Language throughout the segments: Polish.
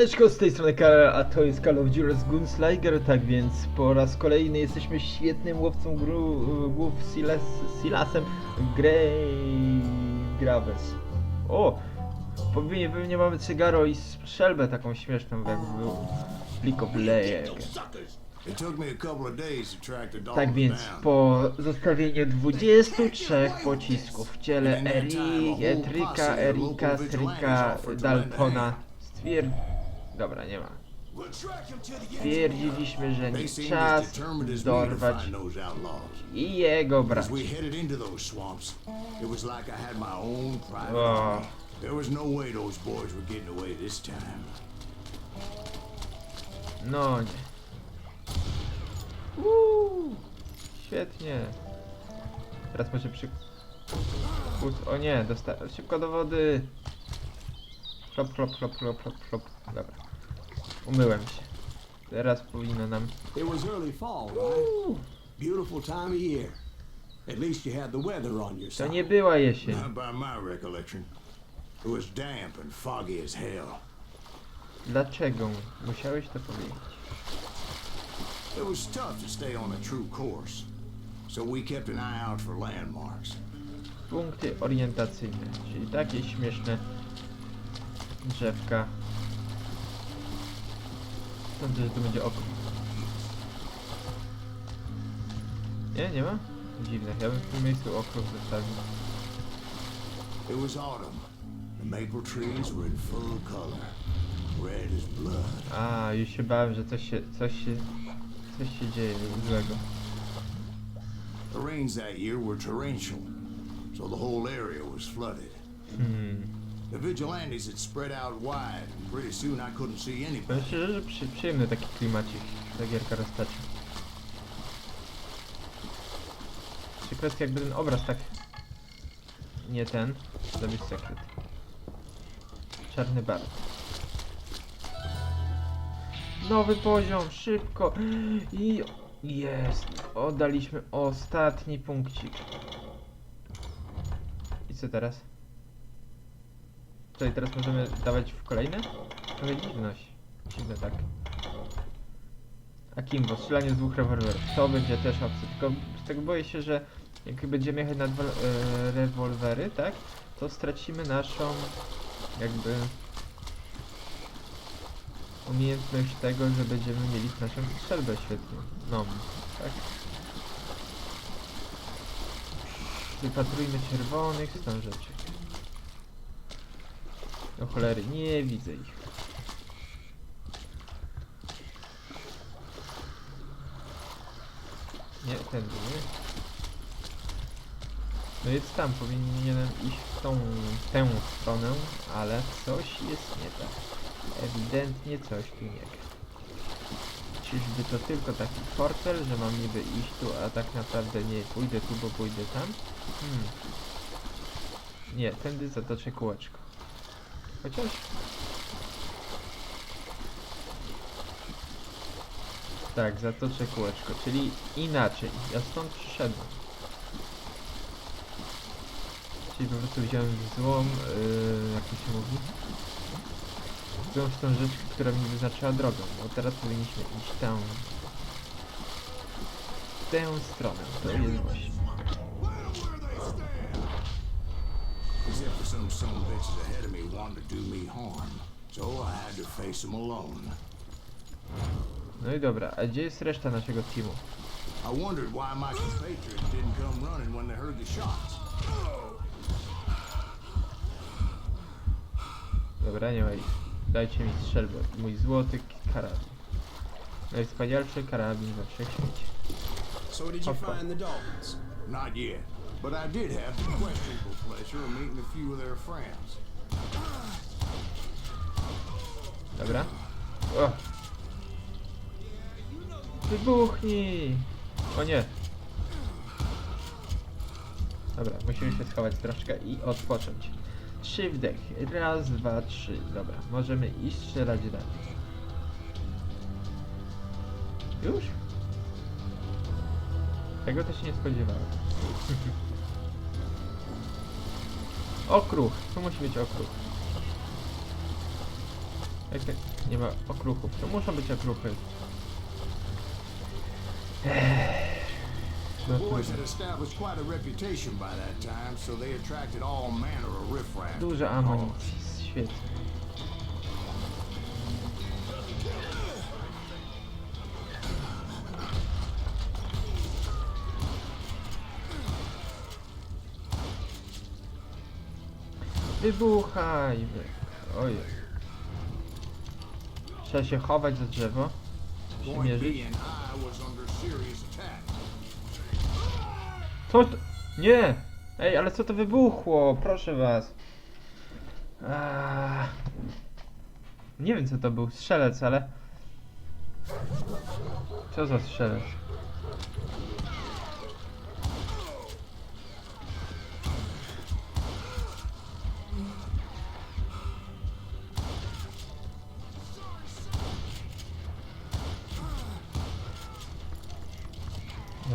Cześć, z tej strony Karol, a to jest Call of Duty Gunslinger, tak więc po raz kolejny jesteśmy świetnym łowcą gru, głów Silas, Silasem Grey Graves. O! Pewnie, pewnie mamy cygaro i strzelbę taką śmieszną, jakby był League of Tak więc po zostawieniu 23 pocisków w ciele Eri, Etryka, Erika, Stryka, Daltona stwierd... Dobra, nie ma. Stwierdziliśmy, że nie czas dorwać i jego brać. Was no. No nie. Uuu, świetnie. Teraz może przy... O nie, dosta... szybko do wody. Flop, flop, flop, flop, flop, flop. Dobra. Umyłem się. Teraz powinno nam... It was early fall, right? Beautiful time of year. At least you had the weather on your To side. nie była jesień. Not by my recollection. It was damp and foggy as hell. Dlaczego? Musiałeś to powiedzieć. It was tough to stay on a true course, so we kept an eye out for landmarks. Punkty orientacyjne, czyli takie śmieszne drzewka. Sądzę, że tu będzie oko. Nie, nie ma? Dziwne, ja bym w tym miejscu okrąg zostawił. It was autumn. The maple trees were in full color, red as blood. A, już się bałem, że coś się, coś się, coś się dzieje złego. The rains that year were torrential, so the whole area was flooded. Hmm. The vigilantes had spread out wide, and pretty soon I couldn't see anybody. Szczerze, że przy, przyjemny taki klimacik, ta gierka roztacza. Czy kwestia jakby ten obraz tak... Nie ten, zrobić sekret. Czarny bar. Nowy poziom, szybko! I jest! Oddaliśmy ostatni punkcik. I co teraz? Tutaj teraz możemy dawać w kolejne? Trochę dziwność. Dziwne tak. Akimbo, strzelanie z dwóch rewolwerów. To będzie też opcja. Tylko tego boję się, że jak będziemy jechać na dwa e, rewolwery, tak? To stracimy naszą jakby umiejętność tego, że będziemy mieli naszą strzelbę świetną. No, tak. Wypatrujmy czerwonych wstążeczek. Do cholery, nie widzę ich. Nie, tędy, nie? No jest tam, powinienem iść w tą, tę stronę, ale coś jest nie tak. Ewidentnie coś tu nie gra. Czyżby to tylko taki fortel, że mam niby iść tu, a tak naprawdę nie pójdę tu, bo pójdę tam? Hmm. Nie, tędy zatoczę kółeczko. Chociaż... Tak, zatoczę kółeczko, czyli inaczej. Ja stąd przyszedłem. Czyli po prostu wziąłem złą, yy, jak to się mówi? Złą wstążeczkę, która mi wyznaczyła drogę, bo teraz powinniśmy iść tam. W tę stronę, to jest właśnie. If some bitches ahead of me wanted to do me harm, so I had to face them alone. No i dobra, a gdzie jest reszta naszego teamu? I wondered why my compatriots didn't come running when they heard the shots. Dobra, nie ma ich. Dajcie mi strzelbę. Mój złoty karabin. Najwspanialszy karabin we wszechświecie. So did you Hoppa. find the dogs? Not yet, but I did have the questionable pleasure of meeting a few of their friends. Dobra. O. Wybuchnij! O nie. Dobra, musimy się schować troszkę i odpocząć. Trzy wdechy. Raz, dwa, trzy. Dobra, możemy iść strzelać dalej. Już? Tego też nie spodziewałem. okruch. Tu musi być okruch. Jak, Nie ma okruchów. To muszą być okruchy. The boys trudno. had established quite a reputation by that time, so they attracted all manner of riffraff. Dużo amunicji. Świetnie. Wybuchaj! wy- Ojej. Trzeba się chować za drzewo. Się mierzyć. Co to? Nie! Ej, ale co to wybuchło? Proszę was. Aaaa. Nie wiem co to był. Strzelec, ale... Co za strzelec?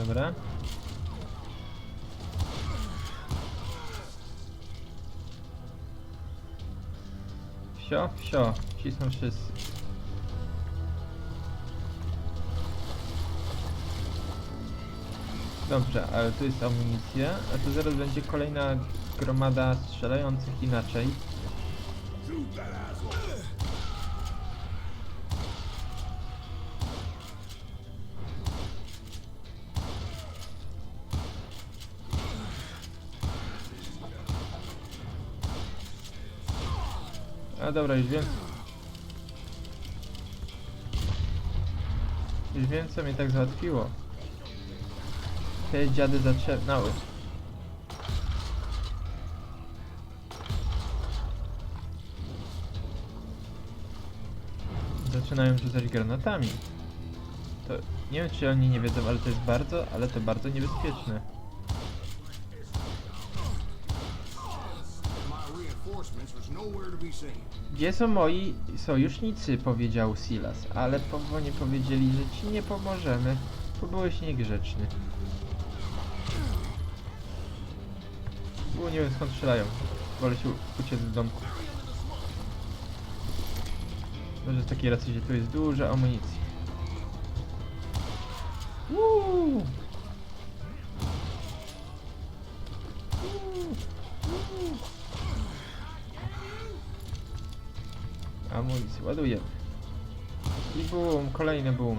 Dobra. Wsio, wsio. Ci są wszyscy. Dobrze, ale tu jest amunicja, a tu zaraz będzie kolejna gromada strzelających inaczej. A dobra, już wiem. Już wiem co mnie tak załatwiło. Te dziady zaczerpnęły. Zaczynają rzucać granatami. To nie wiem czy oni nie wiedzą, ale to jest bardzo, ale to bardzo niebezpieczne. Gdzie są moi sojusznicy? powiedział Silas, ale powoli powiedzieli, że ci nie pomożemy, bo byłeś niegrzeczny. Bo nie wiem skąd strzelają. Wolę się uciec z domku. Może z takiej racji, że tu jest dużo amunicji. Uuu. Amunicję, ładuję. I boom, kolejny boom.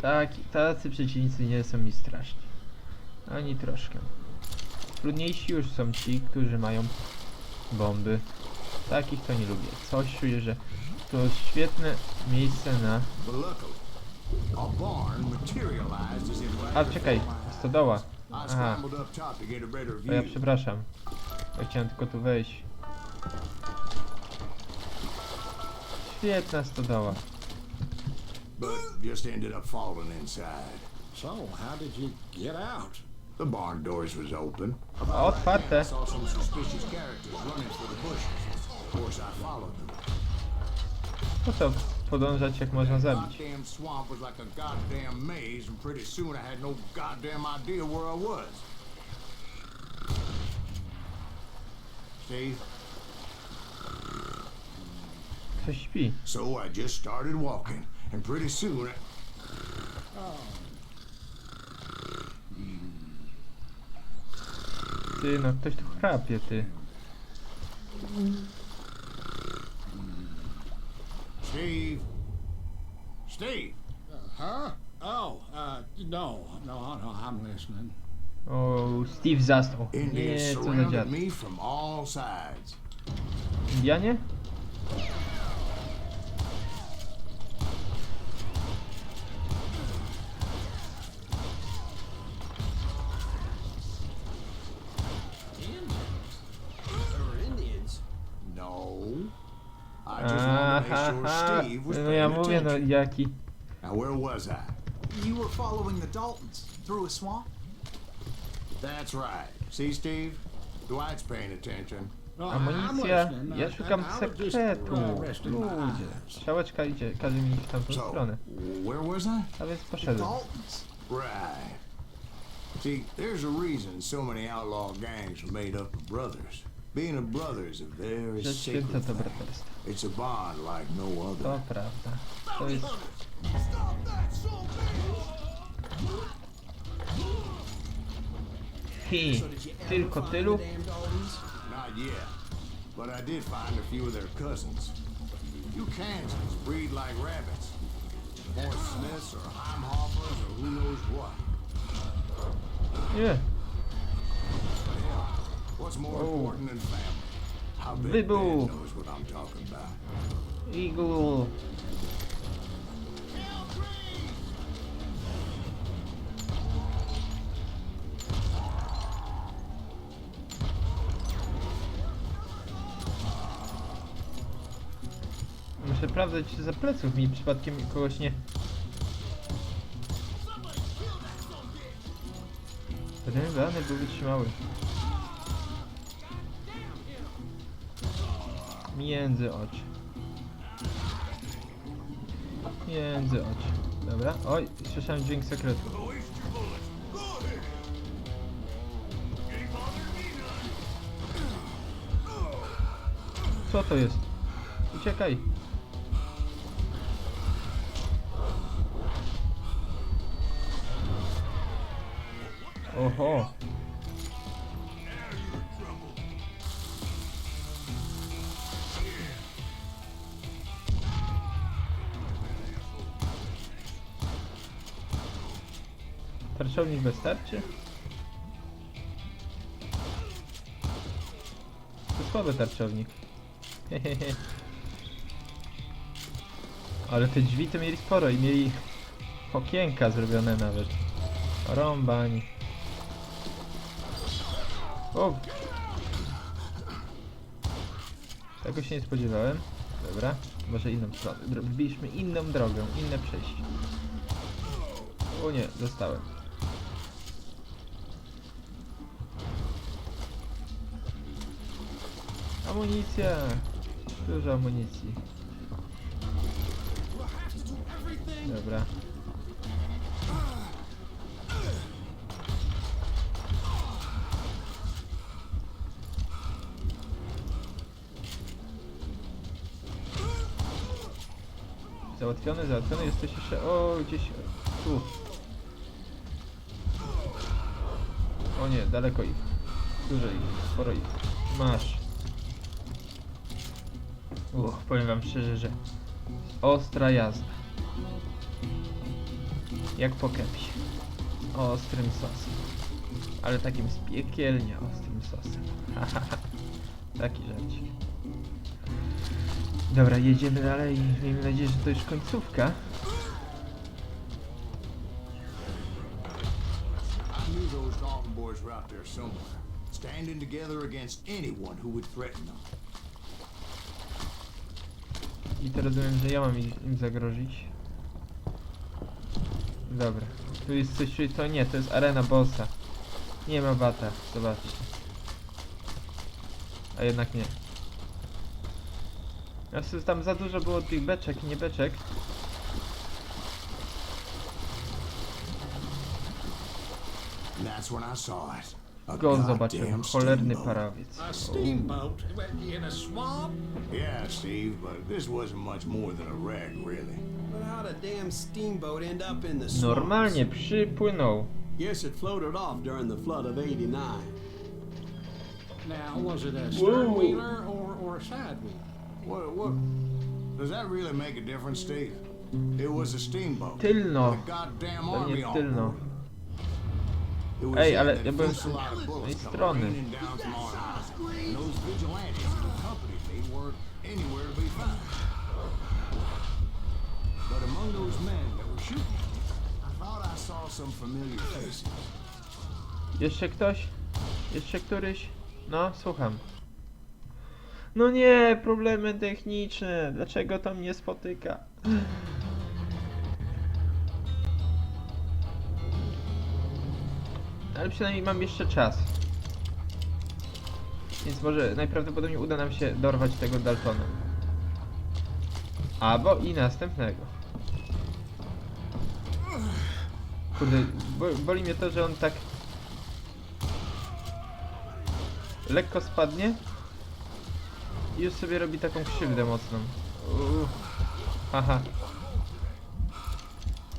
Tak, tacy przeciwnicy nie są mi straszni. Ani troszkę. Trudniejsi już są ci, którzy mają bomby. Takich to nie lubię. Coś czuję, że to świetne miejsce na... A czekaj, stodoła. Aha, to ja przepraszam. Ja chciałem tylko tu wejść. Świetna stodoła. but just ended up falling inside. So, how did you get out? The barn doors was open. Otwarte. I saw some suspicious characters running for the bushes. Of course, I followed them. Po co podążać jak można zabić? Goddamn swamp was like a goddamn maze, and pretty soon I had no goddamn idea where I was. Steve, Ktoś śpi. so I just started walking, and pretty soon I... Ty, no ktoś tu chrapie, ty. Steve. Steve. Huh? Oh, uh, no, no, no, I'm listening. O, Steve zasnął. Nie, co za dziad. Indianie? No. I just wanted to make sure Aha, Steve was no ja mówię, no jaki. Now, where was I? You were following the Daltons through a swamp? That's right. See, Steve? Dwight's paying attention. No, Amunicja. Ja szukam sekretu. Ludzie. Strzałeczka idzie, każe w tamtą So, stronę. where was I? A więc The poszedłem. Daltons. Right. See, there's a reason so many outlaw gangs are made up of brothers. Being a brother is a very sacred thing. It's a bond like no To other. prawda. To jest... Hi, So did tylko tylu? the damn Daltons? Not yet, but I did find a few of their cousins. You Kansans breed like rabbits. Horse Smiths or Heimhoffers or who knows what. Nie, What's more Oh. important than family? I bet Wybuch. Ben knows what I'm talking about. Eagle. Muszę sprawdzać, za pleców mi przypadkiem kogoś nie... Dany był wytrzymały. Między oczy. Między oczy. Dobra. Oj, słyszałem dźwięk sekretu. Co to jest? Uciekaj. Oho. Tarczownik wystarczy? To słaby tarczownik. Ale te drzwi to mieli sporo i mieli okienka zrobione nawet. Rąbani. O! Tego się nie spodziewałem. Dobra, może inną stronę. Wbiliśmy inną drogę, inne przejście. O nie, zostałem. Amunicja! Dużo amunicji. Dobra. Załatwiony, załatwiony, jesteś jeszcze... O, gdzieś... Tu. O nie, daleko ich. Dużo ich, sporo ich. Masz. Uch, powiem wam szczerze, że ostra jazda. Jak po kepsie. Ostrym sosem. Ale takim z piekielnie ostrym sosem. Taki żarcik. Dobra, jedziemy dalej. Miejmy nadzieję, że to już końcówka. Standing together against anyone who would threaten them. I to rozumiem, że ja mam im zagrozić. Dobra. Tu jest coś, to nie, to jest arena bossa. Nie ma bata, zobaczcie. A jednak nie. Znaczy tam za dużo było tych beczek i nie beczek. That's when I saw it. A Go goddamn zobaczymy. Cholerny parawiec. A steamboat in a swamp? Yeah, Steve, but this wasn't much more than a wreck, really. But how'd a damn steamboat end up in the swamps? Normalnie przypłynął. Guess it floated off during the flood of 89. Now, was it a stern wheeler or, or a side wheeler? What, what? Does that really make a difference, Steve? It was a steamboat. Tylno. The goddamn army on tylno. Ej, ale ja byłem z tej strony. But among those men that were shooting, I thought I saw some familiar faces. Jeszcze ktoś? Jeszcze któryś? No, słucham. No nie, problemy techniczne. Dlaczego to mnie spotyka? Ale przynajmniej mam jeszcze czas. Więc może najprawdopodobniej uda nam się dorwać tego Daltona. Albo i następnego. Kurde, bo, boli mnie to, że on tak lekko spadnie I już sobie robi taką krzywdę mocną. Uuu. Haha.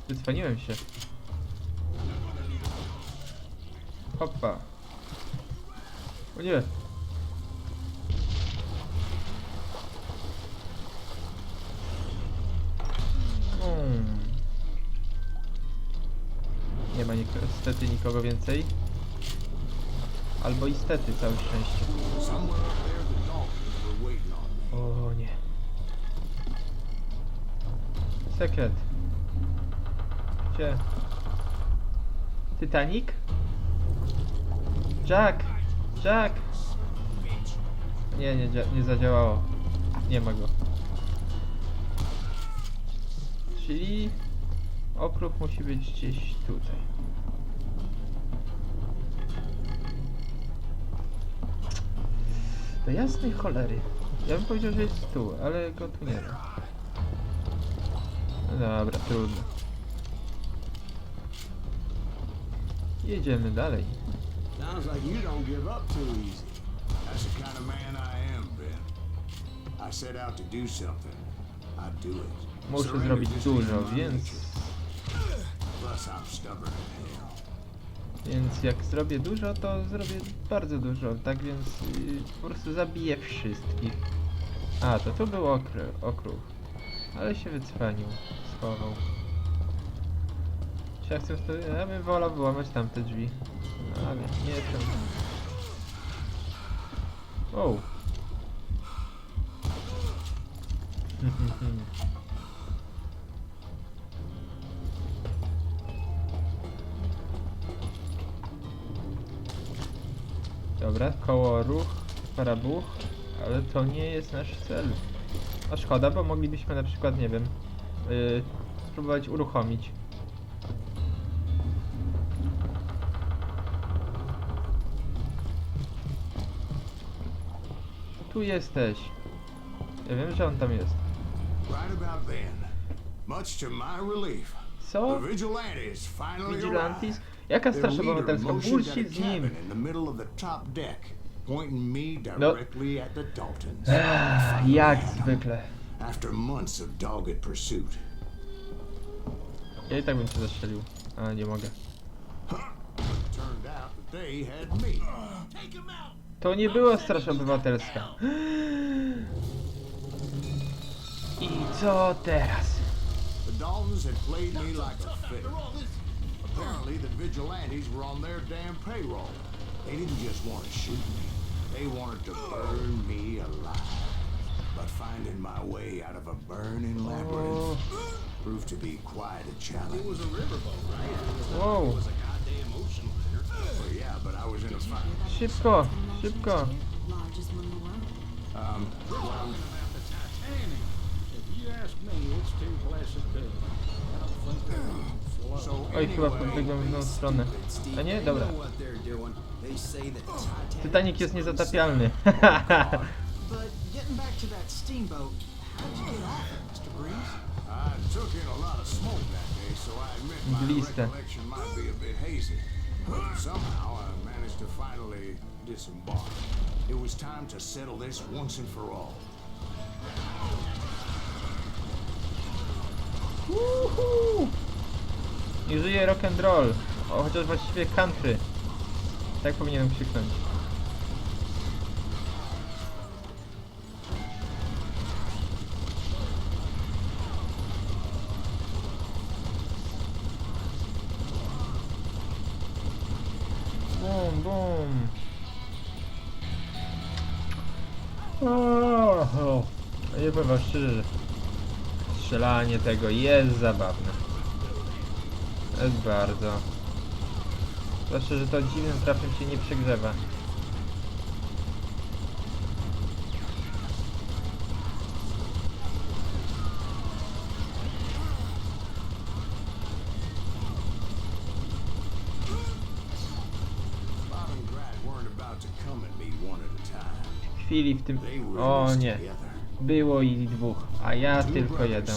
Wycwaniłem się. Hoppa. O nie. Mm. Nie ma niestety nikogo więcej. Albo istety, całe szczęście. O nie. Sekret. Gdzie? Titanic? Jack! Jack! Nie, nie, nie zadziałało. Nie ma go. Czyli okrug musi być gdzieś tutaj. Do jasnej cholery. Ja bym powiedział, że jest tu, ale go tu nie ma. No dobra, trudno. Jedziemy dalej. Sounds like you don't give up too easy. That's the kind of man I am, Ben. I set out to do something. I do it. Muszę zrobić dużo, więc... Plus, I'm stubborn as hell. Więc jak zrobię dużo, to zrobię bardzo dużo. Tak więc yy, po prostu zabiję wszystkich. A, to tu był okr- okruch. Ale się wycwanił. Schował. Czy ja chcę to... Ja bym wolał wyłamać tamte drzwi. No, ale nie chcę. O. Dobra, koło ruch, parabuch, ale to nie jest nasz cel. A szkoda, bo moglibyśmy na przykład, nie wiem, yy, spróbować uruchomić. Tu jesteś. Ja wiem, że on tam jest. Right about then, much to my relief, Co? the vigilantes finally Vigilantes? Jaka leader obywatelska? Bullshit z nim. No. Ech, Jak zwykle. After months of dogged pursuit, Ja i tak bym cię zastrzelił. A, nie mogę. To nie była straż obywatelska. I co teraz? The Daltons had played me like a fiddle. Apparently, the vigilantes were on their damn payroll. They didn't just want to shoot me, they wanted to burn me alive. But finding my way out of a burning labyrinth proved to be quite a challenge. It was a riverboat, right? Wow. It was a goddamn ocean liner. Well, yeah, but I was in a fight. Szybko, szybko. Largest one in the world. Um, Talking about the Titanic. If you ask me, it's too blessed big. I don't think Oj, chyba w złą stronę. A nie? Dobra. Titanic jest niezatapialny. But somehow I managed to finally disembark. It was time to settle this once and for all. Uhu. Nie żyje rock and roll. O, chociaż właściwie country. Tak powinienem krzyknąć. Bum, bum. O, nie powiem szczerze, strzelanie tego jest zabawne. Jest bardzo. Zwłaszcza, że to dziwnym trafem się nie przegrzewa. Chwili w tym... O nie. Było ich dwóch, a ja tylko jeden.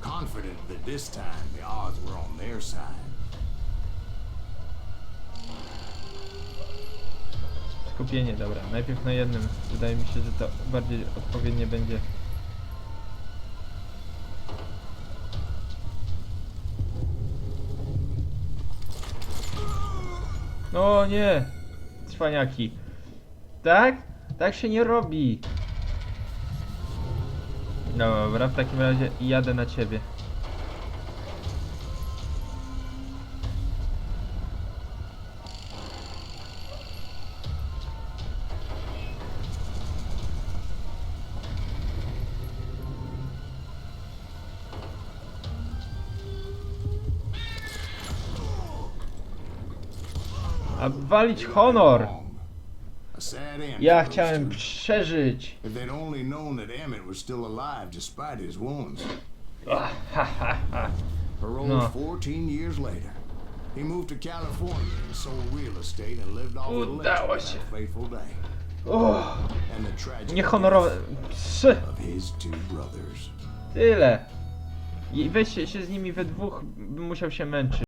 Confident that this time the odds were on their side. Skupienie, dobra. Najpierw na jednym. Wydaje mi się, że to bardziej odpowiednie będzie. O nie! Cwaniaki. Tak? Tak się nie robi. Dobra, w takim razie jadę na ciebie. A walić honor! Ja chciałem przeżyć. If they'd only known that Emmett was still alive despite his wounds. Ha, ha, ha. Paroled No. 14 years later. He moved to California and sold real estate and lived off the Udało się. fateful day. Uff, And the tragic niehonorowe. Psy, death of his two brothers. tyle. I weź się, się z nimi we dwóch, musiał się męczyć.